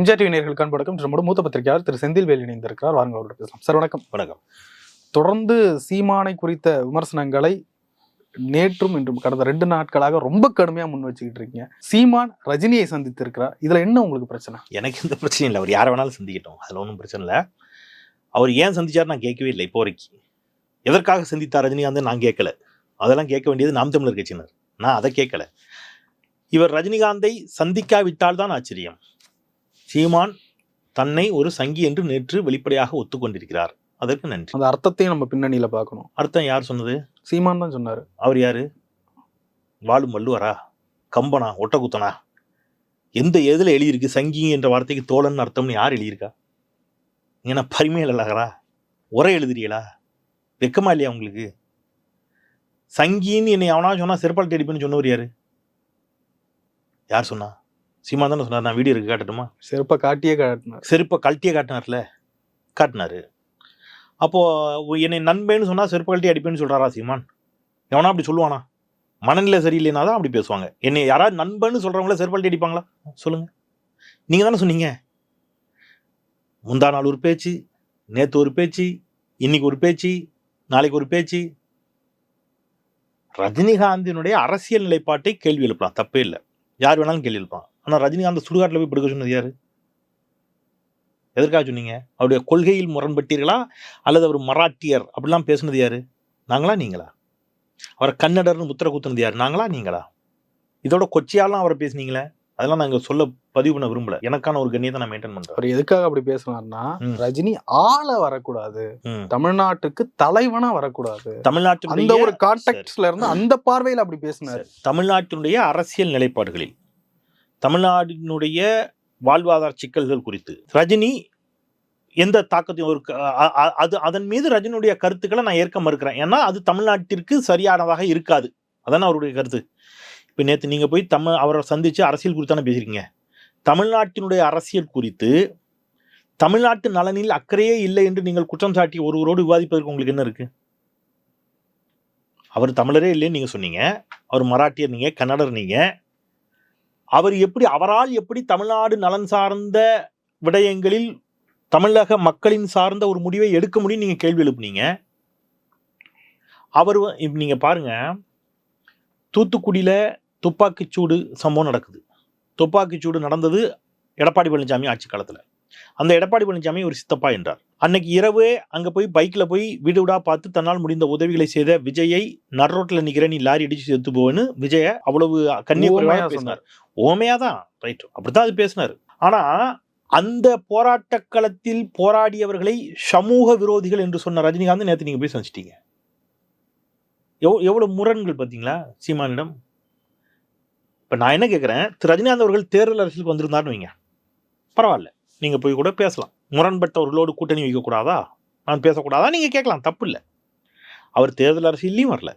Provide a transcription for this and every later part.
இம்ஜா TV நேர்களுக்கு அன்படக்கம் நம்முடைய மூத்த பத்திரிகையாளர் திரு செந்தில் வேல் இணைந்திருக்கிறார். வாருங்க அவரோட பேசலாம். சார் வணக்கம். வணக்கம். தொடர்ந்து சீமானை குறித்த விமர்சனங்களை நேற்றும் இன்றும் கடந்த ரெண்டு நாட்களாக ரொம்ப கடுமையா முன் வச்சுக்கிட்டு இருக்கீங்க. சீமான் ரஜினியை சந்தித்து இருக்கிறார் இதுல என்ன உங்களுக்கு பிரச்சனை? எனக்கு எந்த பிரச்சனையும் இல்லை. அவர் யாரை வேணாலும் சந்திக்கட்டும். அதில் ஒன்றும் பிரச்சனை இல்லை. அவர் ஏன் சந்திச்சார் நான் கேட்கவே இல்லை இப்போ வரைக்கும் எதற்காக சந்தித்தார் ரஜினிகாந்த் நான் கேட்கல. அதெல்லாம் கேட்க வேண்டியது நாம் தமிழர் கட்சியினர். நான் அதை கேட்கல. இவர் ரஜினிகாந்தை சந்திக்காவிட்டால் தான் ஆச்சரியம். சீமான் தன்னை ஒரு சங்கி என்று நேற்று வெளிப்படையாக ஒத்துக்கொண்டிருக்கிறார். அதற்கு நன்றி. அந்த அர்த்தத்தையும் நம்ம பின்னணியில பார்க்கணும். அர்த்தம் யார் சொன்னது? சீமான் தான் சொன்னாரு. அவர் யாரு? வாழும் வள்ளுவரா கம்பனா? ஒட்டகுத்தனா? எந்த எதில் எழுதியிருக்கு சங்கி என்ற வார்த்தைக்கு தோழன் அர்த்தம்னு யார் எழுதியிருக்கா? ஏன்னா பரிமையில் அழகரா? உரை எழுதுறீங்களா? வெக்கமா இல்லையா உங்களுக்கு? சங்கின்னு என்னை அவனா சொன்னா செருப்பால் தேடிப்பேன்னு சொன்னவர் யாரு? யார் சொன்னா? சீமா தானே சொன்னார் நான் வீடியோ இருக்கு காட்டட்டுமா? செருப்ப காட்டியே காட்டினார். செருப்பை கழட்டியே காட்டினார்ல? காட்டினாரு. அப்போ என்னை நண்பேன்னு சொன்னா செருப்பு கழட்டி அடிப்பேன்னு சொல்றாரா சீமான்? எவனா அப்படி சொல்லுவானா? மனநிலை சரியில்லைனா தான் அப்படி பேசுவாங்க. என்னை யாராவது நண்பன்னு சொல்றவங்கள செருப்பு கழட்டி அடிப்பாங்களா? சொல்லுங்க. நீங்க தானே சொன்னீங்க. முந்தா நாள் ஒரு பேச்சு நேத்து ஒரு பேச்சு இன்னைக்கு ஒரு பேச்சு நாளைக்கு ஒரு பேச்சு. ரஜினிகாந்தினுடைய அரசியல் நிலைப்பாட்டை கேள்வி எழுப்பலாம் தப்பே இல்லை. யார் வேணாலும் கேள்வி எழுப்பலாம். ஆனா ரஜினிகாந்த் சுடுகாட்டில் போய் படுக்க சொன்னது யாரு? எதற்காக சொன்னீங்க? அவருடைய கொள்கையில் முரண்பட்டீர்களா? அல்லது அவர் மராட்டியர் அப்படிலாம் பேசுனது யாரு? நாங்களா நீங்களா? அவரை கன்னடர்னு முத்திர குத்துனது யாரு? நாங்களா நீங்களா? இதோட கொச்சியாலாம் அவரை பேசுனீங்களே? அதெல்லாம் நாங்க சொல்ல பதிவு பண்ண விரும்பல. எனக்கான ஒரு கண்ணியத்தை நான் மெயின்டைன் பண்றேன். அவர் எதுக்காக அப்படி பேசினார்னா. ரஜினி ஆள வரக்கூடாது. தமிழ்நாட்டுக்கு தலைவனா வரக்கூடாது. அந்த தமிழ்நாட்டினுடைய ஒரு கான்டெக்ட்ல இருந்து அந்த பார்வையில அப்படி பேசினாரு. தமிழ்நாட்டினுடைய அரசியல் நிலைப்பாடுகளில் தமிழ்நாட்டினுடைய வாழ்வாதார சிக்கல்கள் குறித்து. ரஜினி எந்த தாக்கத்தையும் ஒரு க- அது அதன் மீது ரஜினியுடைய கருத்துக்களை நான் ஏற்க மறுக்கிறேன். ஏன்னா அது தமிழ்நாட்டிற்கு சரியானதாக இருக்காது. அதான் அவருடைய கருத்து. இப்போ நேற்று நீங்கள் போய் தமிழ் அவரை சந்தித்து அரசியல் குறித்தானே பேசுகிறீங்க தமிழ்நாட்டினுடைய அரசியல் குறித்து தமிழ்நாட்டு நலனில் அக்கறையே இல்லை என்று நீங்கள் குற்றம் சாட்டி ஒருவரோடு விவாதிப்பதற்கு உங்களுக்கு என்ன இருக்குது அவர் தமிழரே இல்லைன்னு நீங்கள் சொன்னீங்க. அவர் மராட்டியர் நீங்கள் கன்னடர் நீங்கள் அவர் எப்படி அவரால் எப்படி தமிழ்நாடு நலன் சார்ந்த விடயங்களில் தமிழக மக்களின் சார்ந்த ஒரு முடிவை எடுக்க முடியும் நீங்க கேள்வி எழுப்புனீங்க. அவர் நீங்கள் நீங்க பாருங்க. தூத்துக்குடியில துப்பாக்கிச்சூடு சம்பவம் நடக்குது. துப்பாக்கிச்சூடு நடந்தது எடப்பாடி பழனிசாமி ஆட்சி காலத்தில். அந்த எடப்பாடி பழனிசாமி ஒரு சித்தப்பா என்றார். அன்னைக்கு இரவே அங்க போய் பைக்ல போய் வீடு வீடா பார்த்து தன்னால் முடிந்த உதவிகளை செய்த விஜயை நடுரோட்டில் நிக்கிற நீ லாரி அடிச்சு செத்து போவேன்னு விஜய அவ்வளவு ஓமையா பேசினார். ஓமையா தான் ரைட் அப்படித்தான் அது பேசினார். ஆனா அந்த போராட்ட களத்தில் போராடியவர்களை சமூக விரோதிகள் என்று சொன்ன ரஜினிகாந்த் நேற்று நீங்க போய் சந்திச்சிட்டீங்க. எவ் எவ்வளவு முரண்கள் பார்த்தீங்களா சீமானிடம்? இப்ப நான் என்ன கேட்கிறேன் திரு ரஜினிகாந்த் அவர்கள் தேர்தல் அரசியலுக்கு வந்திருந்தாருன்னு வைங்க. பரவாயில்ல. நீங்கள் போய் கூட பேசலாம். முரண்பட்டவர்களோடு கூட்டணி வைக்கக்கூடாதா? நான் பேசக்கூடாதா? நீங்கள் கேட்கலாம். தப்பு இல்லை அவர் தேர்தல் அரசியல்லையும் வரல.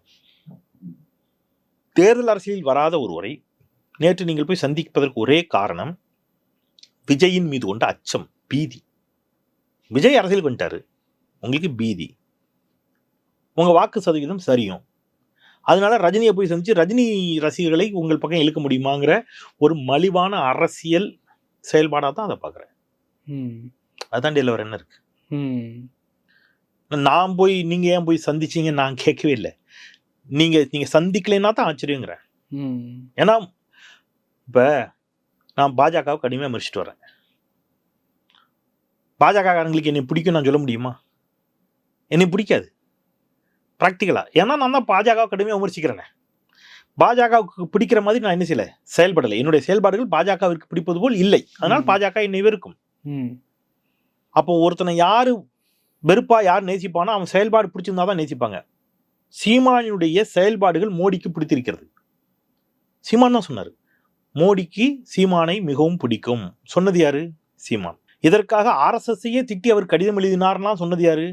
தேர்தல் அரசியலில் வராத ஒருவரை நேற்று நீங்கள் போய் சந்திப்பதற்கு ஒரே காரணம் விஜயின் மீது கொண்ட அச்சம் பீதி. விஜய் அரசியல் பண்ணிட்டாரு. உங்களுக்கு பீதி. உங்கள் வாக்கு சதவீதம் சரியும். அதனால ரஜினியை போய் சந்திச்சு ரஜினி ரசிகர்களை உங்கள் பக்கம் இழுக்க முடியுமாங்கிற ஒரு மலிவான அரசியல் செயல்பாடாக தான் அதை பார்க்குறேன். ம். அதான் டெய்ல என்ன இருக்கு. நான் போய் நீங்க ஏன் போய் சந்திச்சீங்க நான் கேட்கவே இல்லை. நீங்க நீங்க சந்திக்கலைன்னா தான் ஆச்சரியங்கிறேன். ம். ஏன்னா இப்ப நான் பாஜகவை கடுமையாக விமர்சிட்டு வரேன் பாஜகக்காரங்களுக்கு என்னை பிடிக்கும் நான் சொல்ல முடியுமா? என்னை பிடிக்காது. ப்ராக்டிக்கலா ஏன்னா நான் தான் பாஜகவை கடுமையாக விமர்சிக்கிறேனே. பாஜகவுக்கு பிடிக்கிற மாதிரி நான் என்ன செய்யல? செயல்படலை. என்னுடைய செயல்பாடுகள் பாஜகவிற்கு பிடிப்பது போல் இல்லை. அதனால். பாஜக என்னை வெறுக்கும். அப்போ ஒருத்தனை யாரு வெறுப்பா யார் நேசிப்பானோ அவன் செயல்பாடு பிடிச்சிருந்தா தான் நேசிப்பாங்க. சீமானினுடைய செயல்பாடுகள் மோடிக்கு பிடித்திருக்கிறது. சீமான் தான் சொன்னார். மோடிக்கு சீமானை மிகவும் பிடிக்கும். சொன்னது யாரு? சீமான். இதற்காக ஆர்எஸ்எஸ்ஸையே திட்டி அவர் கடிதம் எழுதினார்லாம் சொன்னது யாரு?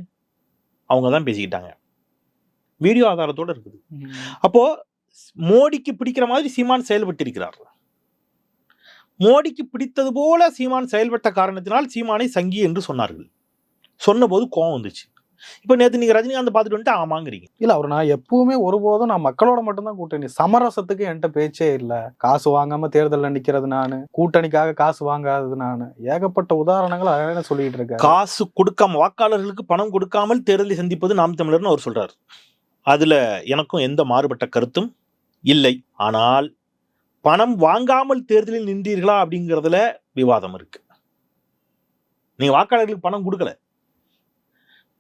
அவங்க தான் பேசிக்கிட்டாங்க. வீடியோ ஆதாரத்தோட இருக்குது. அப்போ மோடிக்கு பிடிக்கிற மாதிரி சீமான் செயல்பட்டிருக்கிறார். மோடிக்கு பிடித்தது போல சீமான் செயல்பட்ட காரணத்தினால் சீமானை சங்கி என்று சொன்னார்கள். சொன்னபோது கோபம் வந்துச்சு. இப்போ நேற்று நீங்க ரஜினிகாந்த் பார்த்துட்டு வந்துட்டு ஆமாங்கிறீங்க. இல்ல அவர் நான் எப்பவுமே ஒருபோதும் நான் மக்களோட மட்டும்தான் கூட்டணி. சமரசத்துக்கு என்கிட்ட பேச்சே இல்ல. காசு வாங்காம தேர்தல்ல நிக்கிறது நானு கூட்டணிக்காக காசு வாங்காதது நானு. ஏகப்பட்ட உதாரணங்கள் அழகான சொல்லிட்டு இருக்காரு. காசு கொடுக்காம வாக்காளர்களுக்கு பணம் கொடுக்காமல் தேர்தலை சந்திப்பது நாம் தமிழர்னு அவர் சொல்றாரு. அதுல எனக்கும் எந்த மாறுபட்ட கருத்தும் இல்லை. ஆனால் பணம் வாங்காமல் தேர்தலில் நின்றீர்களா அப்படிங்கிறதுல விவாதம் இருக்கு. நீங்க வாக்காளர்களுக்கு பணம் கொடுக்கல.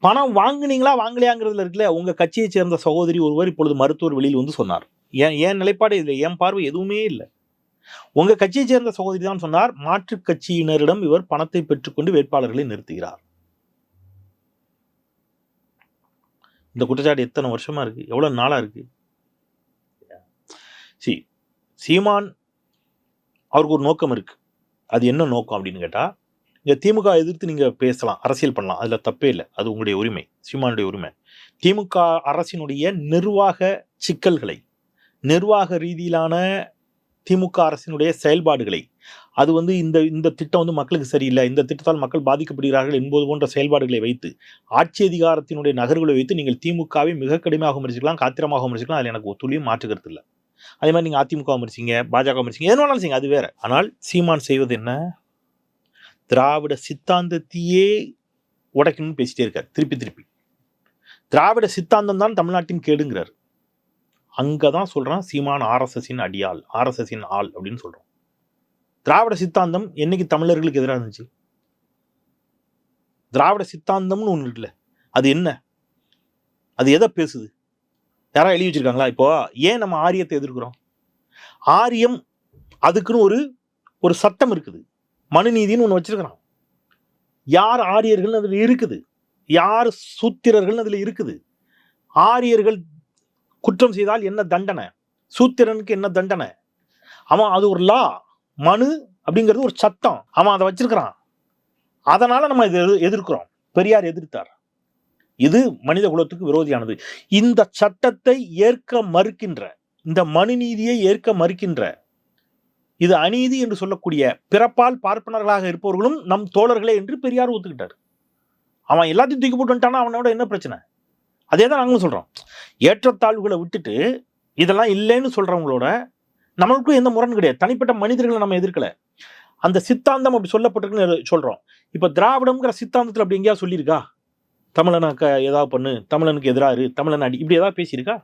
பணம் வாங்குனீங்களா வாங்கலையாங்கிறதுல இருக்குல்ல உங்க கட்சியை சேர்ந்த சகோதரி ஒருவர் இப்பொழுது மருத்துவர் வெளியில் வந்து சொன்னார். ஏன் ஏன் நிலைப்பாடு இல்லை என் பார்வை எதுவுமே இல்லை. உங்க கட்சியை சேர்ந்த சகோதரி தான் சொன்னார் மாற்றுக் கட்சியினரிடம் இவர் பணத்தை பெற்றுக்கொண்டு வேட்பாளர்களை நிறுத்துகிறார். இந்த குற்றச்சாட்டு எத்தனை வருஷமா இருக்கு எவ்வளவு நாளா இருக்கு? சரி சீமான் அவருக்கு ஒரு நோக்கம் இருக்குது அது என்ன நோக்கம் அப்படின்னு கேட்டால் இங்கே திமுக எதிர்த்து நீங்கள் பேசலாம் அரசியல் பண்ணலாம். அதில் தப்பே இல்லை. அது உங்களுடைய உரிமை சீமானுடைய உரிமை. திமுக அரசினுடைய நிர்வாக சிக்கல்களை நிர்வாக ரீதியிலான திமுக அரசினுடைய செயல்பாடுகளை அது வந்து இந்த இந்த திட்டம் வந்து மக்களுக்கு சரியில்லை இந்த திட்டத்தால் மக்கள் பாதிக்கப்படுகிறார்கள் என்பது போன்ற செயல்பாடுகளை வைத்து ஆட்சி அதிகாரத்தினுடைய நகர்வுகளை வைத்து நீங்கள் திமுகவை மிக கடுமையாக விமர்சிக்கலாம் காத்திரமாக விமர்சிக்கலாம். அதில் எனக்கு ஒத்துழையும் துளியும் இல்லை. அதே மாதிரி நீங்கள் அதிமுக விமர்சிங்க பாஜக விமர்சிங்க எதுனாலும் செய்யுங்க அது வேற. ஆனால் சீமான் செய்வது என்ன? திராவிட சித்தாந்தத்தையே உடைக்கணும்னு பேசிட்டே இருக்கார் திருப்பி திருப்பி. திராவிட சித்தாந்தம் தான் தமிழ்நாட்டின் கேடுங்கிறார். அங்கதான் சொல்றான் சீமான் ஆர்எஸ்எஸின் அடியாள் ஆர்எஸ்எஸின் ஆள் அப்படின்னு சொல்கிறோம் திராவிட சித்தாந்தம் என்னைக்கு தமிழர்களுக்கு எதிராக இருந்துச்சு? திராவிட சித்தாந்தம்னு ஒன்று இல்லை அது என்ன? அது எதை பேசுது? யாரா எழுதி வச்சிருக்காங்களா இப்போ? ஏன் நம்ம ஆரியத்தை எதிர்க்கிறோம்? ஆரியம் அதுக்குன்னு ஒரு ஒரு சட்டம் இருக்குது. மனுநீதின்னு ஒன்று வச்சிருக்கிறான். யார் ஆரியர்கள் அதில் இருக்குது? யார் சூத்திரர்கள் அதில் இருக்குது? ஆரியர்கள் குற்றம் செய்தால் என்ன தண்டனை? சூத்திரனுக்கு என்ன தண்டனை? அவன் அது ஒரு லா மனு அப்படிங்கிறது ஒரு சட்டம். அவன் அதை வச்சிருக்கிறான். அதனால நம்ம இதை எதிர்- எதிர்க்கிறோம். பெரியார் எதிர்த்தார். இது மனித குலத்துக்கு விரோதியானது. இந்த சட்டத்தை ஏற்க மறுக்கின்ற இந்த மனுநீதியை ஏற்க மறுக்கின்ற இது அநீதி என்று சொல்லக்கூடிய பிறப்பால் பார்ப்பனர்களாக இருப்பவர்களும் நம் தோழர்களே என்று பெரியார் ஒத்துக்கிட்டார். அவன் எல்லாத்தையும் தூக்கி போட்டு வந்துட்டானா அவனோட என்ன பிரச்சனை? அதே தான் நாங்களும் சொல்றோம். ஏற்றத்தாழ்வுகளை விட்டுட்டு இதெல்லாம் இல்லைன்னு சொல்றவங்களோட நம்மளுக்கும் எந்த முரண் கிடையாது. தனிப்பட்ட மனிதர்களை நம்ம எதிர்க்கலை. அந்த சித்தாந்தம் அப்படி சொல்லப்பட்டிருக்குன்னு சொல்றோம். இப்ப திராவிடம்ங்கிற சித்தாந்தத்தில் அப்படி எங்கேயா சொல்லியிருக்கா? தமிழனாக்க ஏதாவது பண்ணு தமிழனுக்கு எதிராரு தமிழன் அடி இப்படி ஏதாவது பேசியிருக்கா?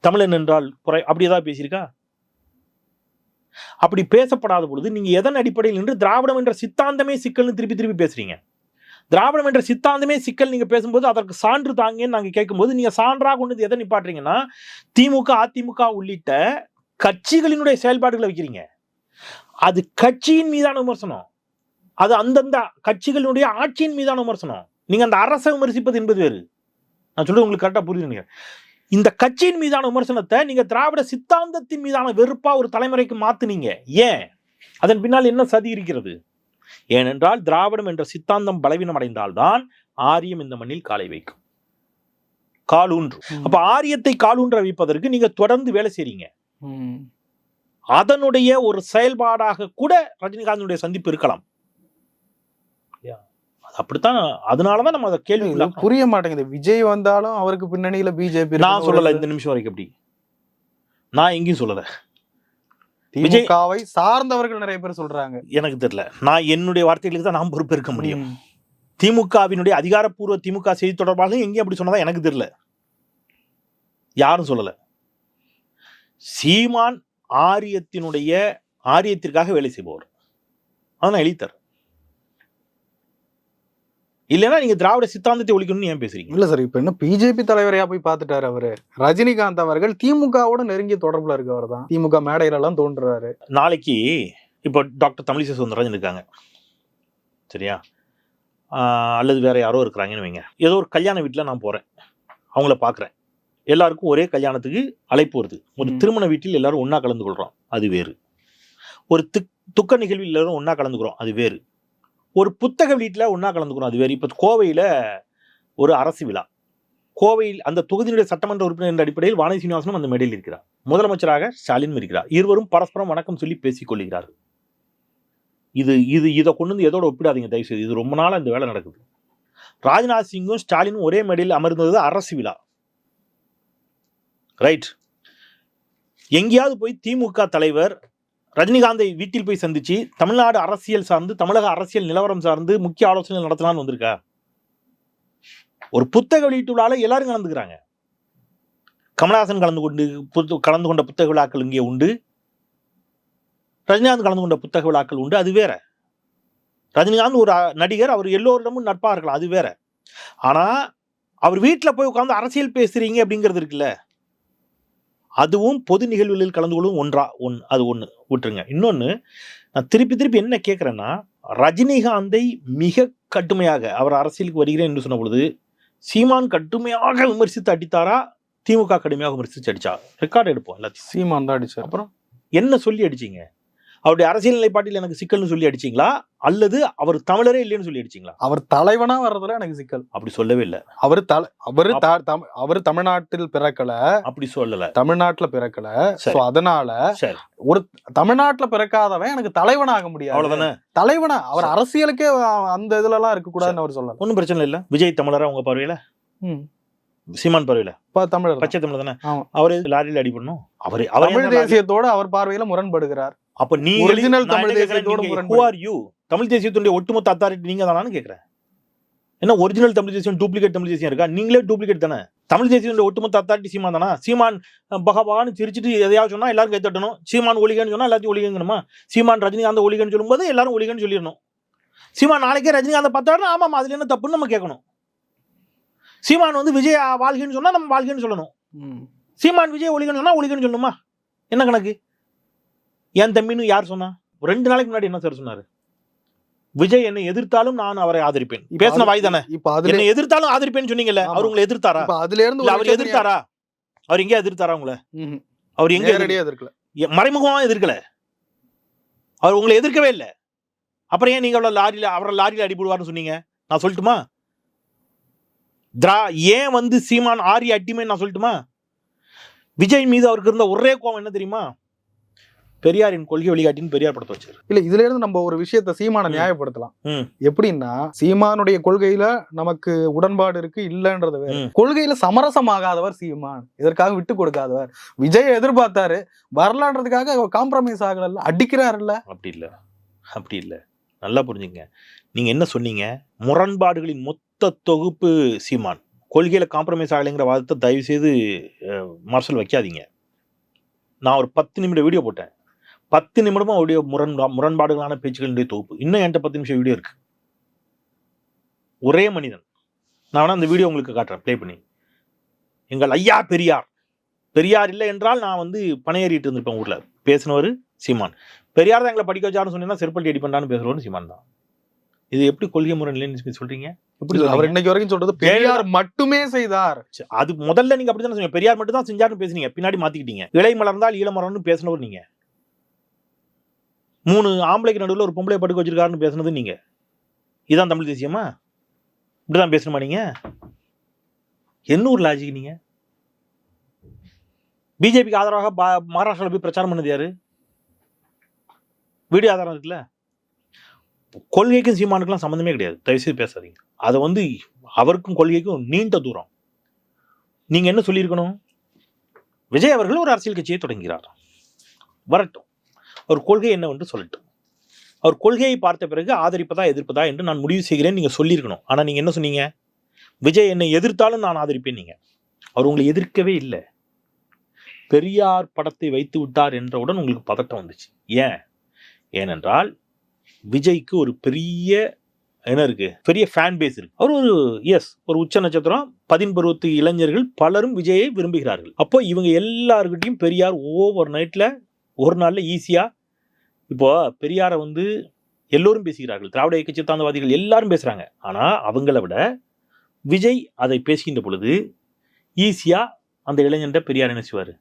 தமிழன் என்றால் குறை அப்படி ஏதாவது பேசியிருக்கா? அப்படி பேசப்படாத பொழுது நீங்க எதன் அடிப்படையில் நின்று திராவிடம் என்ற சித்தாந்தமே சிக்கல்னு திருப்பி திருப்பி பேசுறீங்க. திராவிடம் என்ற சித்தாந்தமே சிக்கல் நீங்க பேசும்போது அதற்கு சான்று தாங்கன்னு நாங்க கேட்கும்போது நீங்க சான்றாக கொண்டு வந்து எதை நிப்பாட்டுறீங்கன்னா திமுக அதிமுக உள்ளிட்ட கட்சிகளினுடைய செயல்பாடுகளை வைக்கிறீங்க. அது கட்சியின் மீதான விமர்சனம். அது அந்தந்த கட்சிகளினுடைய ஆட்சியின் மீதான விமர்சனம். நீங்க அந்த அரசை விமர்சிப்பது என்பது வேறு. நான் சொல்றது உங்களுக்கு கரெக்டா புரியுது நினைக்கிறேன். இந்த கட்சியின் மீதான விமர்சனத்தை நீங்க திராவிட சித்தாந்தத்தின் மீதான வெறுப்பா ஒரு தலைமுறைக்கு மாத்துனீங்க. ஏன்? அதன் பின்னால் என்ன சதி இருக்கிறது? ஏனென்றால் திராவிடம் என்ற சித்தாந்தம் பலவீனம் அடைந்தால்தான் ஆரியம் இந்த மண்ணில் காலை வைக்கும். காலூன்று அப்ப ஆரியத்தை காலூன்ற வைப்பதற்கு நீங்க தொடர்ந்து வேலை செய்றீங்க. அதனுடைய ஒரு செயல்பாடாக கூட ரஜினிகாந்தனுடைய சந்திப்பு இருக்கலாம். அப்படித்தான் அதனாலதான் நம்ம அதை கேள்வி புரிய மாட்டேங்குது. விஜய் வந்தாலும் அவருக்கு பின்னணியில பிஜேபி நான் சொல்லல இந்த நிமிஷம் வரைக்கும் அப்படி. நான் எங்கேயும் சொல்லல. திமுகவை சார்ந்தவர்கள் நிறைய பேர் சொல்றாங்க. எனக்கு தெரியல. நான் என்னுடைய வார்த்தைகளுக்கு தான் நான் பொறுப்பேற்க முடியும். திமுகவினுடைய அதிகாரப்பூர்வ திமுக செய்தி தொடர்பாளர்கள் எங்கேயும் அப்படி சொன்னதா எனக்கு தெரியல. யாரும் சொல்லல. சீமான் ஆரியத்தினுடைய ஆரியத்திற்காக வேலை செய்பவர். அதான் எழுதித்தார் இல்லைன்னா நீங்க திராவிட சித்தாந்தத்தை ஒழிக்கணும்னு ஏன் பேசுறீங்க? இல்ல சார் இப்ப என்ன பிஜேபி தலைவரையா போய் பார்த்துட்டாரு அவரு. ரஜினிகாந்த் அவர்கள் திமுகவோட நெருங்கிய தொடர்புல இருக்கவர் தான். திமுக மேடையில எல்லாம் தோன்றுறாரு. நாளைக்கு இப்போ டாக்டர் தமிழிசை சவுந்தரராஜன் இருக்காங்க. சரியா? அல்லது வேற யாரோ இருக்கிறாங்கன்னு வைங்க. ஏதோ ஒரு கல்யாண வீட்டில் நான் போகிறேன் அவங்கள பார்க்குறேன் எல்லாருக்கும் ஒரே கல்யாணத்துக்கு அழைப்பு வருது. ஒரு. திருமண வீட்டில் எல்லாரும் ஒன்றா கலந்து கொள்கிறோம் அது வேறு. ஒரு துக் துக்க நிகழ்வில் எல்லாரும் ஒன்றா கலந்துக்கிறோம் அது வேறு. ஒரு புத்தக வீட்டில் ஒன்றா கலந்துக்கணும் அது வேறு இப்போ கோவையில் ஒரு அரசு விழா. கோவையில் அந்த தொகுதியினுடைய சட்டமன்ற உறுப்பினர் என்ற அடிப்படையில் வானதி சீனிவாசனும் அந்த மேடையில் இருக்கிறார். முதலமைச்சராக ஸ்டாலினும் இருக்கிறார். இருவரும் பரஸ்பரம் வணக்கம் சொல்லி பேசிக் கொள்கிறார்கள் இது இது இதை கொண்டு வந்து எதோட ஒப்பிடாதீங்க தயவுசெய்து. இது ரொம்ப நாளாக இந்த வேலை நடக்குது. ராஜ்நாத் சிங்கும் ஸ்டாலினும் ஒரே மேடையில் அமர்ந்தது அரசு விழா. ரைட். எங்கேயாவது போய் திமுக தலைவர் ரஜினிகாந்தை வீட்டில் போய் சந்திச்சு தமிழ்நாடு அரசியல் சார்ந்து தமிழக அரசியல் நிலவரம் சார்ந்து முக்கிய ஆலோசனை நடத்தலாம்னு வந்திருக்கா? ஒரு புத்தக வெளியீட்டு எல்லாரும் கலந்துக்கிறாங்க. கமலஹாசன் கலந்து கொண்டு கலந்து கொண்ட புத்தக விழாக்கள் இங்கே உண்டு. ரஜினிகாந்த் கலந்து கொண்ட புத்தக விழாக்கள் உண்டு அது வேற. ரஜினிகாந்த் ஒரு நடிகர் அவர் எல்லோரிடமும் நட்பாக இருக்கலாம் அது வேற. ஆனால் அவர் வீட்டில் போய் உட்காந்து அரசியல் பேசுறீங்க அப்படிங்கிறது இருக்குல்ல. அதுவும் பொது நிகழ்வுகளில் கலந்து கொள்ளும் ஒன்றா ஒன் அது ஒன்று விட்டுருங்க இன்னொன்று நான் திருப்பி திருப்பி என்ன கேட்குறேன்னா ரஜினிகாந்தை மிக கடுமையாக அவர் அரசியலுக்கு வருகிறேன் என்று சொன்ன பொழுது சீமான் கடுமையாக விமர்சித்து அடித்தாரா திமுக கடுமையாக விமர்சித்து அடிச்சா? ரெக்கார்டு எடுப்போம் எல்லாத்தையும். சீமான் தான் அடிச்சார். அப்புறம் என்ன சொல்லி அடிச்சீங்க? அவருடைய அரசியல் நிலைப்பாட்டில் எனக்கு சிக்கல்னு சொல்லி அடிச்சீங்களா? அல்லது அவர் தமிழரே இல்லைன்னு சொல்லி அடிச்சீங்களா? அவர் தலைவனா வர்றதுல எனக்கு சிக்கல். அப்படி சொல்லவே இல்லை. அவர் தல அவரு அவரு தமிழ்நாட்டில் பிறக்கல. அப்படி சொல்லல. தமிழ்நாட்டுல பிறக்கல. அதனால சரி. தமிழ்நாட்டுல பிறக்காதவன் எனக்கு தலைவனாக முடியாது. அவ்வளவுதானே? தலைவனா அவர் அரசியலுக்கே அந்த இதுல எல்லாம் இருக்க கூடாதுன்னு அவர் சொல்லலாம் ஒன்றும் பிரச்சனை இல்லை. விஜய் தமிழரா உங்க பார்வையில. சீமான் பார்வையில? தமிழர். பச்சை தமிழ் தானே. அவரு லாரியில் அடிபடணும். அவரு அவர் தமிழ் தேசியத்தோட அவர் பார்வையில முரண்படுகிறார். அப்ப நீ Original தமிழ் தேசியத்தோட. ஆர் யூ தமிழ் தேசியத்துடைய ஒட்டுமொத்த அத்தாரிட்டி நீங்க தானான்னு கேக்குறேன். என்ன ஒரிஜினல் தமிழ் தேசியம் டூப்ளிகேட் தமிழ் தேசியம் இருக்கா? நீங்களே டூப்ளிகேட் தானே. தமிழ் தேசியத்துடைய ஒட்டுமொத்த அத்தாரிட்டி சீமான் தானா? சீமான் பகவான்னு சிரிச்சிட்டு எதையாவது சொன்னா எல்லாரும் கை தட்டணும் சீமான் ஒளிகன்னு சொன்னா எல்லாத்தையும் ஒளிகங்கணுமா சீமான் ரஜினிகாந்த் ஒளிகன்னு சொல்லும்போது எல்லாரும் ஒளிகன்னு சொல்லிடணும். சீமான் நாளைக்கே ரஜினிகாந்த் பார்த்தாலும் ஆமாம் அதுல என்ன தப்புன்னு நம்ம கேட்கணும். சீமான் வந்து விஜய் வாழ்கன்னு சொன்னா நம்ம வாழ்கன்னு சொல்லணும். சீமான் விஜய் ஒளிகன்னு சொன்னா ஒளிகன்னு சொல்லணுமா? என்ன கணக்கு? என் தம்பின்னு யார் சொன்னா? ரெண்டு நாளைக்கு முன்னாடி என்ன சார் சொன்னாரு? விஜய் என்னை எதிர்த்தாலும் நான் அவரை ஆதரிப்பேன். பேசின வாய் தானே? இப்ப என்னை எதிர்த்தாலும் ஆதரிப்பேன்னு சொன்னீங்கல்ல. அவர் உங்களை எதிர்த்தாரா? அதுல இருந்து அவர் எதிர்த்தாரா? அவர் எங்கே எதிர்த்தாரா உங்களை. அவர் எங்க எதிர்க்கல. மறைமுகமா எதிர்க்கல. அவர் உங்களை எதிர்க்கவே இல்லை. அப்புறம் ஏன் நீங்க அவ்வளவு லாரியில அவரை லாரியில அடிபடுவார்னு சொன்னீங்க? நான் சொல்லட்டுமா? திரா ஏன் வந்து சீமான் ஆரி அட்டிமே நான் சொல்லட்டுமா? விஜய் மீது அவருக்கு இருந்த ஒரே கோவம் என்ன தெரியுமா? பெரியாரின் கொள்கை வழிகாட்டின்னு பெரியார் படத்தை வச்சாரு இல்ல இதுல இருந்து நம்ம ஒரு விஷயத்த சீமான. நியாயப்படுத்தலாம். எப்படின்னா சீமானுடைய கொள்கையில நமக்கு உடன்பாடு இருக்கு இல்லன்றது. கொள்கையில சமரசமாகாதவர் சீமான். இதற்காக விட்டு கொடுக்காதவர். விஜய் எதிர்பார்த்தாரு. வரலான்றதுக்காக காம்ப்ரமைஸ் ஆகல அடிக்கிறாருல்ல. அப்படி இல்லை. அப்படி இல்லை. நல்லா புரிஞ்சுங்க. நீங்க என்ன சொன்னீங்க? முரண்பாடுகளின் மொத்த தொகுப்பு சீமான். கொள்கையில காம்ப்ரமைஸ் ஆகலைங்கிற வாதத்தை தயவு செய்து அஹ், மார்ஷல் வைக்காதீங்க. நான் ஒரு பத்து நிமிடம் வீடியோ போட்டேன். பத்து நிமிடமும் அவருடைய முரண் முரண்பாடுகளான பேச்சுக்களுடைய தொகுப்பு. இன்னும் என்கிட்ட பத்து நிமிஷம் வீடியோ இருக்கு. ஒரே மனிதன். நான் வேணா அந்த வீடியோ உங்களுக்கு காட்டுறேன். ப்ளே பண்ணி. எங்கள் ஐயா பெரியார். பெரியார் இல்லை என்றால் நான் வந்து பணையேறிட்டு இருந்திருப்பேன் ஊர்ல. பேசினவர் சீமான். பெரியார் தான் எங்களை படிக்க வச்சாருன்னு சொன்னீங்கன்னா செருப்பள்ளி அடி பண்ணான்னு பேசுறவரு சீமான் தான். இது எப்படி கொள்கை முறை இல்லைன்னு சொல்றீங்க? எப்படி அவர்? இன்னைக்கு வரைக்கும் சொல்றது பெரியார் மட்டுமே செய்தார். அது முதல்ல நீங்க அப்படித்தானே சொன்னீங்க. பெரியார் மட்டும் தான் செஞ்சாருன்னு பேசுனீங்க. பின்னாடி மாத்திக்கிட்டீங்க. இலை மலர்ந்தால் ஈழமரம்னு பேசினவர் நீங்க. மூணு ஆம்பளைக்கு நடுவில் ஒரு பொம்பளை படுக்க வச்சிருக்காருன்னு பேசுனது நீங்க. இதான் தமிழ் தேசியமா? இப்படிதான் பேசணுமா நீங்க? என்ன ஒரு லாஜிக் நீங்க? பிஜேபிக்கு ஆதரவாக பா- மகாராஷ்டிரால போய் பிரச்சாரம் பண்ணது யாரு? வீடியோ ஆதாரம் இருக்குல்ல? கொள்கைக்கும் சீமானுக்கெல்லாம் சம்மந்தமே கிடையாது. தயவுசெய்து பேசாதீங்க. அதை வந்து அவருக்கும் கொள்கைக்கும் நீண்ட தூரம். நீங்க என்ன சொல்லியிருக்கணும்? விஜய் அவர்கள் ஒரு அரசியல் கட்சியை தொடங்குகிறார் வரட்டும். அவர் கொள்கை என்னவென்று சொல்லட்டும். அவர் கொள்கையை பார்த்த பிறகு ஆதரிப்பதா எதிர்ப்பதா என்று நான் முடிவு செய்கிறேன் நீங்கள் சொல்லியிருக்கணும். ஆனால் நீங்கள் என்ன சொன்னீங்க? விஜய் என்னை எதிர்த்தாலும் நான் ஆதரிப்பேன் நீங்கள் அவர் உங்களை எதிர்க்கவே இல்லை. பெரியார் படத்தை வைத்து விட்டார் என்றவுடன் உங்களுக்கு பதட்டம் வந்துச்சு. ஏன்? ஏனென்றால் விஜய்க்கு ஒரு பெரிய என்ன இருக்கு? பெரிய ஃபேன் பேஸ் இருக்கு. அவர் ஒரு எஸ் ஒரு உச்ச நட்சத்திரம் பதின்பருவத்து இளைஞர்கள் பலரும் விஜயை விரும்புகிறார்கள். அப்போ இவங்க எல்லாருக்கிட்டையும் பெரியார் ஓவர் நைட்ல ஒரு நாளில் ஈஸியாக இப்போது பெரியாரை வந்து எல்லோரும் பேசுகிறார்கள். திராவிட இயக்க சித்தாந்தவாதிகள் எல்லாரும் பேசுகிறாங்க ஆனால் அவங்கள விட விஜய் அதை பேசுகின்ற பொழுது ஈஸியாக அந்த இளைஞன்ட்ட பெரியார் என்ன செய்வார்?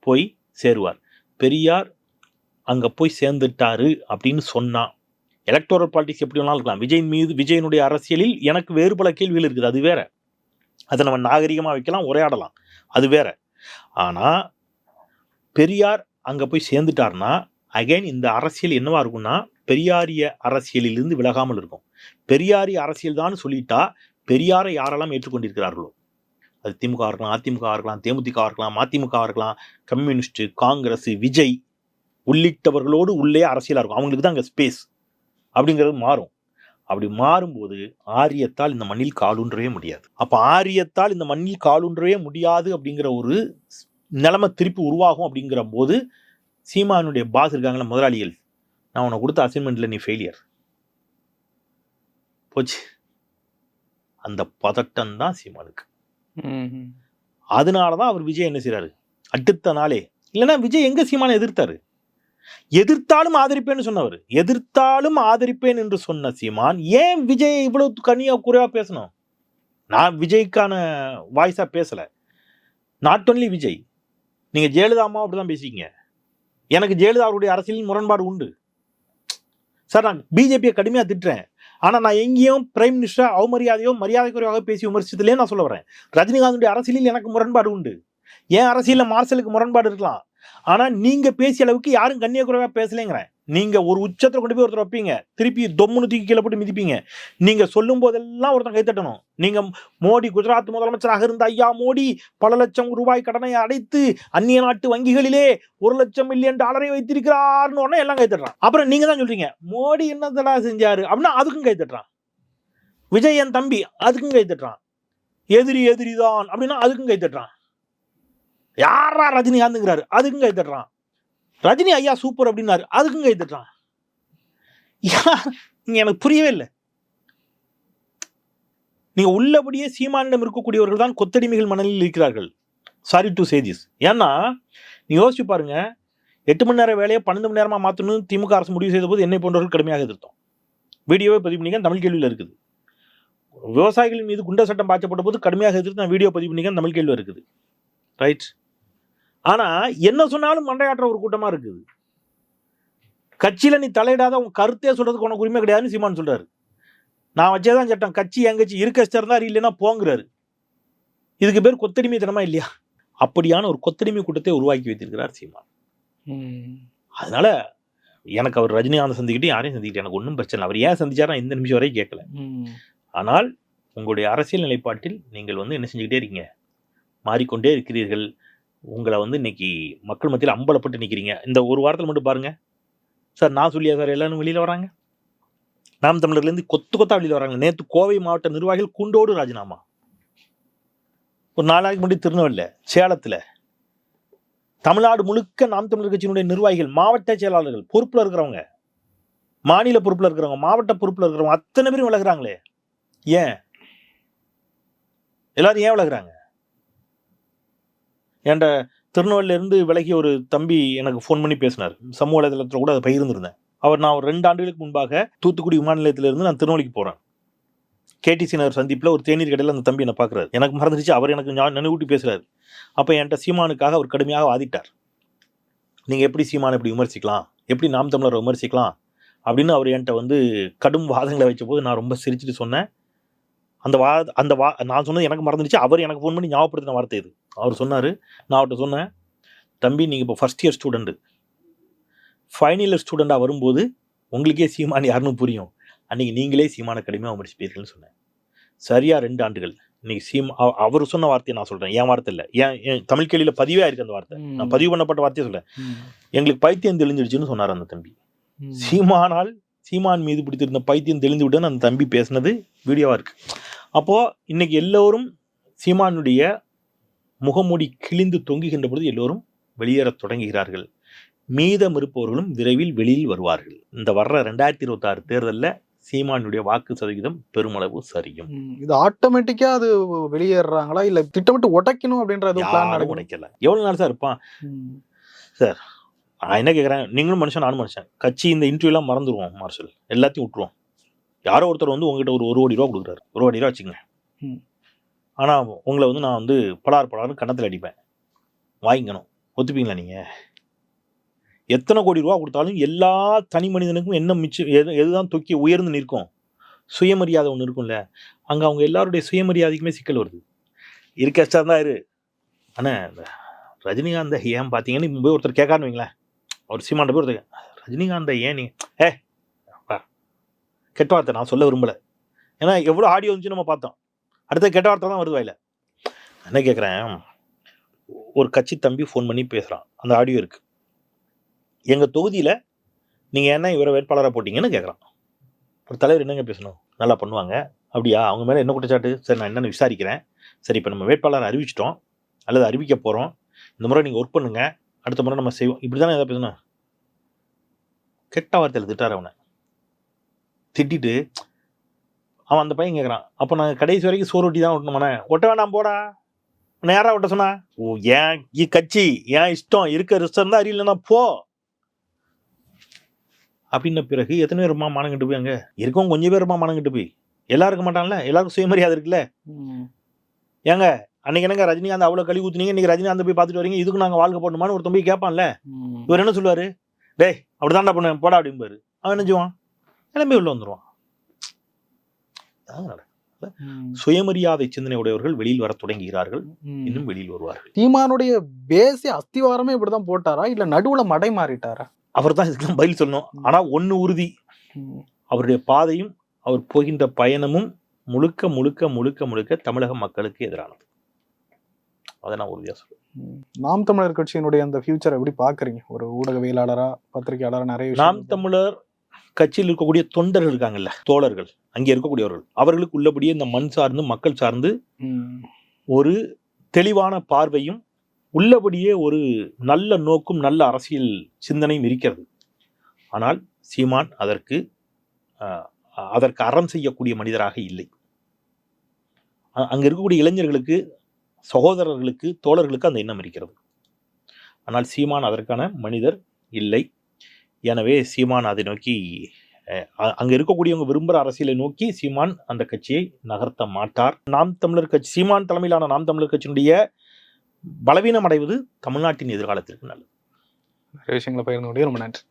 போய் சேருவார். பெரியார் அங்கே போய் சேர்ந்துட்டாரு அப்படின்னு சொன்னான் எலக்டோரல் பாலிட்டிக்ஸ் எப்படி வேணாலும் இருக்கலாம். விஜயின் மீது விஜயனுடைய அரசியலில் எனக்கு வேறு பல கேள்விகள் இருக்குது. அது வேற. அதை நம்ம நாகரிகமாக வைக்கலாம் உரையாடலாம். அது வேற. ஆனால் பெரியார் அங்கே போய் சேர்ந்துட்டார்னா அகைன் இந்த அரசியல் என்னவா இருக்கும்னா பெரியாரிய அரசியலிலிருந்து விலகாமல் இருக்கும். பெரியாரிய அரசியல் தான் சொல்லிட்டா பெரியாரை யாரெல்லாம் ஏற்றுக்கொண்டிருக்கிறார்களோ? அது திமுக இருக்கலாம் அதிமுக இருக்கலாம் தேமுதிக இருக்கலாம் மதிமுக இருக்கலாம் கம்யூனிஸ்ட் காங்கிரஸ் விஜய் உள்ளிட்டவர்களோடு உள்ளே அரசியலாக இருக்கும். அவங்களுக்கு தான் அங்கே ஸ்பேஸ் அப்படிங்கிறது மாறும். அப்படி மாறும்போது ஆரியத்தால் இந்த மண்ணில் காலூன்றவே முடியாது. அப்போ ஆரியத்தால் இந்த மண்ணில் காலூன்றவே முடியாது அப்படிங்கிற ஒரு நிலைமை திருப்பி உருவாகும் அப்படிங்கிற போது சீமானுடைய பாஸ் இருக்காங்களே முதலாளிகள். நான் உனக்கு கொடுத்த அசைன்மெண்ட்டில் நீ ஃபெயிலியர் போச்சு. அந்த பதட்டம் தான் சீமானுக்கு. அதனால தான் அவர் விஜய் என்ன செய்றாரு? அடுத்த நாளே இல்லைன்னா விஜய் எங்க சீமானை எதிர்த்தாரு? எதிர்த்தாலும் ஆதரிப்பேன்னு சொன்னவர். எதிர்த்தாலும் ஆதரிப்பேன் என்று சொன்ன சீமான் ஏன் விஜய் இவ்வளவு கனியா குறைவா பேசணும்? நான் விஜய்க்கான வாய்ஸா பேசல. நாட் ஒன்லி விஜய் நீங்க ஜெயலலிதா அம்மா அப்படிதான் பேசிங்க எனக்கு ஜெயலலிதா அவருடைய அரசியலில் முரண்பாடு உண்டு. சார் நான் பிஜேபியை கடுமையாக திட்டுறேன். ஆனால் நான் எங்கேயும் பிரைம் மினிஸ்டர் அவமரியாதையோ மரியாதை குறைவாக பேசி விமர்சித்ததுலேயே நான் சொல்ல வரேன். ரஜினிகாந்துடைய அரசியலில் எனக்கு முரண்பாடு உண்டு. ஏன் அரசியலில் மார்சலுக்கு முரண்பாடு இருக்கலாம். ஆனால் நீங்கள் பேசிய அளவுக்கு யாரும் கண்ணியக்குறைவாக பேசலைங்கிறேன். நீங்க ஒரு உச்சத்துல கொண்டு போய் ஒருத்தர் வைப்பீங்க. திருப்பி தொம்முன்னு தூக்கி கீழே போட்டு மிதிப்பீங்க. நீங்க சொல்லும் போதெல்லாம் ஒருத்தன் கைத்தட்டணும் நீங்க மோடி குஜராத் முதலமைச்சராக இருந்த ஐயா மோடி பல லட்சம் ரூபாய் கடனை அடைத்து அந்நிய நாட்டு வங்கிகளிலே ஒரு லட்சம் மில்லியன் டாலரை வைத்திருக்கிறார்னு உடனே எல்லாம் கைத்தட்டுறான் அப்புறம் நீங்க தான் சொல்றீங்க மோடி என்னதெல்லாம் செஞ்சாரு? அப்படின்னா அதுக்கும் கைத்தட்டுறான் விஜய் என் தம்பி அதுக்கும் கைத்தட்டுறான் எதிரி எதிரி தான் அப்படின்னா அதுக்கும் கைத்தட்டுறான் யாரா ரஜினிகாந்துங்கிறாரு? அதுக்கும் கைத்தட்டுறான் ரஜினி ஐயா சூப்பர் அப்படின்னாரு. அதுக்கும் கை தட்டுறான் யா- எனக்கு புரியவே இல்லை. நீங்க உள்ளபடியே சீமானிடம் இருக்கக்கூடியவர்கள் தான் கொத்தடிமைகள் மணலில் இருக்கிறார்கள். சாரி டு சேஜிஸ் ஏன்னா நீ யோசிச்சு பாருங்க. எட்டு மணி நேரம் வேலையை பன்னெண்டு மணி நேரமா மாற்றணும் திமுக அரசு முடிவு செய்த போது என்னை போன்றவர்கள் கடுமையாக எதிர்த்தோம். வீடியோவே பதிவு பண்ணிக்க தமிழ் கேள்வியில் இருக்குது. விவசாயிகள் மீது குண்ட சட்டம் பாய்ச்சப்பட்ட போது கடுமையாக எதிர்த்து நான் வீடியோ பதிவு பண்ணிக்க தமிழ் கேள்வி இருக்குது. ரைட் ஆனா என்ன சொன்னாலும் மண்டையாற்ற ஒரு கூட்டமா இருக்குது. கட்சியில நீ தலையிடாத உன் கருத்தே சொல்றதுக்கு உனக்கு உரிமை கிடையாதுன்னு சீமான் சொல்றாரு. நான் வச்சேதான் சட்டம். கட்சி என் கட்சி இருக்க இருந்தாரு இல்லைன்னா போங்கிறாரு. இதுக்கு பேர் கொத்தடிமைத்தனமா இல்லையா? அப்படியான ஒரு கொத்தடிமை கூட்டத்தை உருவாக்கி வைத்திருக்கிறார் சீமான். அதனால எனக்கு அவர் ரஜினிகாந்த் சந்திக்கிட்டு யாரையும் சந்திக்கிட்டு எனக்கு ஒன்றும் பிரச்சனை அவர் ஏன் சந்திச்சாரா இந்த நிமிஷம் வரை கேட்கல. ஆனால் உங்களுடைய அரசியல் நிலைப்பாட்டில் நீங்கள் வந்து என்ன செஞ்சுக்கிட்டே இருக்கீங்க? மாறிக்கொண்டே இருக்கிறீர்கள். உங்களை வந்து இன்னைக்கு மக்கள் மத்தியில் அம்பலப்பட்டு நிற்கிறீங்க இந்த ஒரு வாரத்தில் மட்டும் பாருங்க. சார் நான் சொல்லியா சார் எல்லாரும் வெளியில் வராங்க? நாம் தமிழர்லேருந்து கொத்து கொத்தா வெளியில் வராங்க. நேற்று கோவை மாவட்ட நிர்வாகிகள் குண்டோடு ராஜினாமா. ஒரு நாளாக முன்னாடி திருநெல்வேலியில் சேலத்தில். தமிழ்நாடு முழுக்க நாம் தமிழர் கட்சியினுடைய நிர்வாகிகள் மாவட்ட செயலாளர்கள் பொறுப்பில் இருக்கிறவங்க மாநில பொறுப்பில் இருக்கிறவங்க மாவட்ட பொறுப்பில் இருக்கிறவங்க அத்தனை பேரும் விலகிறாங்களே. ஏன்? எல்லாரும் ஏன் விலகிறாங்க? என்கிட்ட திருநெல்வேலியிலேருந்து விலகி ஒரு தம்பி எனக்கு ஃபோன் பண்ணி பேசினார். சமூக வலைதளத்தில் கூட அதை பகிர்ந்திருந்தேன். அவர் நான் ஒரு ரெண்டு ஆண்டுகளுக்கு முன்பாக தூத்துக்குடி விமான நிலையத்திலிருந்து நான் திருநெல்வேலிக்கு போகிறேன் கேடிசி நகர் சந்திப்பில் ஒரு தேநீர் கடையில் அந்த தம்பி என்னை பார்க்குறாரு. எனக்கு மறந்துடுச்சு அவர் எனக்கு நினைவூட்டி பேசுகிறார் அப்போ என்கிட்ட சீமானுக்காக அவர் கடுமையாக வாதிட்டார். நீங்கள் எப்படி சீமானை இப்படி விமர்சிக்கலாம்? எப்படி நாம் தமிழரை விமர்சிக்கலாம்? அப்படின்னு அவர் என்கிட்ட வந்து கடும் வாதங்களை வச்ச போது நான் ரொம்ப சிரிச்சுட்டு சொன்னேன். அந்த வா அந்த வா நான் சொன்னது எனக்கு மறந்துடுச்சு. அவர் எனக்கு ஃபோன் பண்ணி ஞாபகப்படுத்தின வார்த்தை இது. அவர் சொன்னார் நான் அவர்கிட்ட சொன்னேன் தம்பி நீங்கள் இப்போ first year student final year ஸ்டூடெண்ட்டாக வரும்போது உங்களுக்கே சீமான் யாருன்னு புரியும். அன்றைக்கி நீங்களே சீமான கடுமையாக விமர்சிப்பீர்கள்னு சொன்னேன். சரியா ரெண்டு ஆண்டுகள். இன்னைக்கு சீம் அவ- அவர் சொன்ன வார்த்தையை நான் சொல்கிறேன் என் வார்த்தை இல்லை. ஏன் என் தமிழ் கேள்வியில் பதிவே ஆயிருக்கு அந்த வார்த்தை. நான் பதிவு பண்ணப்பட்ட வார்த்தையை சொல்கிறேன். எங்களுக்கு பைத்தியம் தெளிஞ்சிடுச்சுன்னு சொன்னார் அந்த தம்பி. சீமானால் சீமான் மீது பிடித்திருந்த பைத்தியம் தெளிந்து விட்டுன்னு அந்த தம்பி பேசுனது வீடியோவாக இருக்கு. அப்போ இன்னைக்கு எல்லோரும் சீமானுடைய முகமூடி கிழிந்து தொங்குகின்ற பொழுது எல்லோரும் வெளியேறத் தொடங்குகிறார்கள். மீதம் இருப்பவர்களும் விரைவில் வெளியில் வருவார்கள். இந்த வர்ற ரெண்டாயிரத்தி இருபத்தாறு தேர்தலில் சீமானுடைய வாக்கு சதவீதம் பெருமளவு சரியும். இது ஆட்டோமேட்டிக்கா அது வெளியேறாங்களா? இல்ல திட்டமிட்டு உடைக்கணும் அப்படின்ற எதுவும் பிளான் யாரும் நடக்கும் உடைக்கல. எவ்வளவு நாள் சார் இருப்பான்? நான் என்ன கேட்குறேன் நீங்களும் மனுஷன் நானும் மனுஷன். கட்சி இந்த இன்டர்வியூலாம் மறந்துடுவோம் மார்ஷல். எல்லாத்தையும் விட்டுருவோம். யாரோ ஒருத்தர் வந்து உங்ககிட்ட ஒரு ஒரு கோடி ரூபா கொடுக்குறாரு. ஒரு கோடி ரூபா வச்சுங்க. ஆனால் உங்களை வந்து நான் வந்து பலார் பலார்னு கன்னத்தில் அடிப்பேன். வாங்கிக்கணும். ஒத்துப்பீங்களா நீங்கள் எத்தனை கோடி ரூபா கொடுத்தாலும் எல்லா தனி மனிதனுக்கும் என்ன மிச்சம் எது எதுதான் தொக்கி உயர்ந்து நிற்கும்? சுயமரியாதை ஒன்று இருக்கும்ல. அங்கே அவங்க எல்லாருடைய சுயமரியாதைக்குமே சிக்கல் வருது. இருக்க கஷ்டம் தான் இரு. ஆனால் ரஜினிகாந்தை ஏன் பார்த்தீங்கன்னு இப்போ போய் ஒருத்தர் கேட்கான்னு வைங்களேன். அவர் சீமாண்ட போய் ஒருத்தர் ரஜினிகாந்தை ஏன் நீ ஏ. கெட்ட வார்த்தை நான் சொல்ல விரும்பலை. ஏன்னா எவ்வளோ ஆடியோ இருந்துச்சு நம்ம பார்த்தோம். அடுத்த கெட்ட வார்த்தை தான் வருது வாயில. என்ன கேட்குறேன் ஒரு கட்சி தம்பி ஃபோன் பண்ணி பேசுகிறான் அந்த ஆடியோ இருக்குது எங்கள் தொகுதியில் நீங்கள் என்ன இவரை வேட்பாளராக போட்டிங்கன்னு கேட்குறான் ஒரு தலைவர் என்னங்க பேசணும்? நல்லா பண்ணுவாங்க. அப்படியா? அவங்க மேலே என்ன குற்றச்சாட்டு? சரி நான் என்னென்னு விசாரிக்கிறேன். சரி இப்போ நம்ம வேட்பாளர் அறிவிச்சிட்டோம். அல்லது அறிவிக்க போகிறோம் இந்த முறை நீங்கள் ஒர்க் பண்ணுங்கள் அடுத்த முறை நம்ம செய்வோம். இப்படி தானே எதாவது பேசணும்? கெட்ட வார்த்தையில் திட்டார் அவனை. திட்டிட்டு அவன் அந்த பையன் கேட்குறான் அப்போ நான் கடைசி வரைக்கும் சோறு ஒட்டி தான் ஒட்டணுமாண்ணே ஒட்ட வேண்டாம் போடா. யாரா ஒட்ட சொன்னா ஓ ஏன் கட்சி ஏன் இஷ்டம்? இருக்க ரிஸ்டம் தான் அறியலன்னா போ. அப்படின்ன பிறகு எத்தனை பேருமா மானங்கிட்டு போய் அங்க இருக்கவங்க கொஞ்சம் பேருமா மானங்கிட்டு போய். எல்லாரும் இருக்க மாட்டான்ல? எல்லாருக்கும் சுயமரியாதை இருக்குல்ல. ஏங்க அன்னைக்கு என்னங்க ரஜினிகாந்த் அவ்வளோ கழி ஊத்துனீங்க? இன்னைக்கு ரஜினிகாந்த் போய் பார்த்துட்டு வரீங்க? இதுக்கு நாங்கள் வாழ்க்கை போடணுமான்னு ஒரு தம்பி கேட்பான்ல. இவர் என்ன சொல்லுவாரு? டேய் அப்படிதான்டா பண்ணுவேன் போடா அப்படிம்பாரு. அவன் என்ன செய்வான்? கிளம்பி உள்ள. ம். சுயமரியாதை சிந்தனை உடையவர்கள் வெளியில் வர தொடங்குகிறார்கள். இன்னும் வெளியில் வருவார்கள். சீமானுடைய பேசி அஸ்திவாரமே இப்படிதான் போட்டாரா? இல்ல நடுவுல மடை மாறிட்டாரா? அவர் தான் இதுக்கெல்லாம் பதில் சொல்லணும். ஆனா ஒண்ணு உறுதி. அவருடைய பாதையும் அவர் போகின்ற பயணமும் முழுக்க முழுக்க முழுக்க முழுக்க தமிழக மக்களுக்கு எதிரானது. அதை நான் உறுதியா சொல்றேன். நாம் தமிழர் கட்சியினுடைய அந்த ஃபியூச்சர் எப்படி பாக்குறீங்க ஒரு ஊடகவியலாளரா பத்திரிகையாளரா நிறைய நாம் தமிழர் கட்சியில் இருக்கக்கூடிய தொண்டர்கள் இருக்காங்கல்ல தோழர்கள் அங்கே இருக்கக்கூடியவர்கள் அவர்களுக்கு உள்ளபடியே இந்த மண் சார்ந்து மக்கள் சார்ந்து ஒரு தெளிவான பார்வையும் உள்ளபடியே ஒரு நல்ல நோக்கும் நல்ல அரசியல் சிந்தனையும் இருக்கிறது. ஆனால் சீமான் அதற்கு ஆஹ், அதற்கு அறம் செய்யக்கூடிய மனிதராக இல்லை. அங்கே இருக்கக்கூடிய இளைஞர்களுக்கு சகோதரர்களுக்கு தோழர்களுக்கு அந்த எண்ணம் இருக்கிறது. ஆனால் சீமான் அதற்கான மனிதர் இல்லை. எனவே சீமான் அதை நோக்கி அஹ், அ- அங்க இருக்கக்கூடியவங்க விரும்புகிற அரசியலை நோக்கி சீமான் அந்த கட்சியை நகர்த்த மாட்டார். நாம் தமிழர் கட்சி சீமான் தலைமையிலான நாம் தமிழர் கட்சியினுடைய பலவீனம் அடைவது தமிழ்நாட்டின் எதிர்காலத்திற்கு நல்லது. நிறைய விஷயங்களை பகிர்ந்து கொண்டே ரொம்ப நன்றி.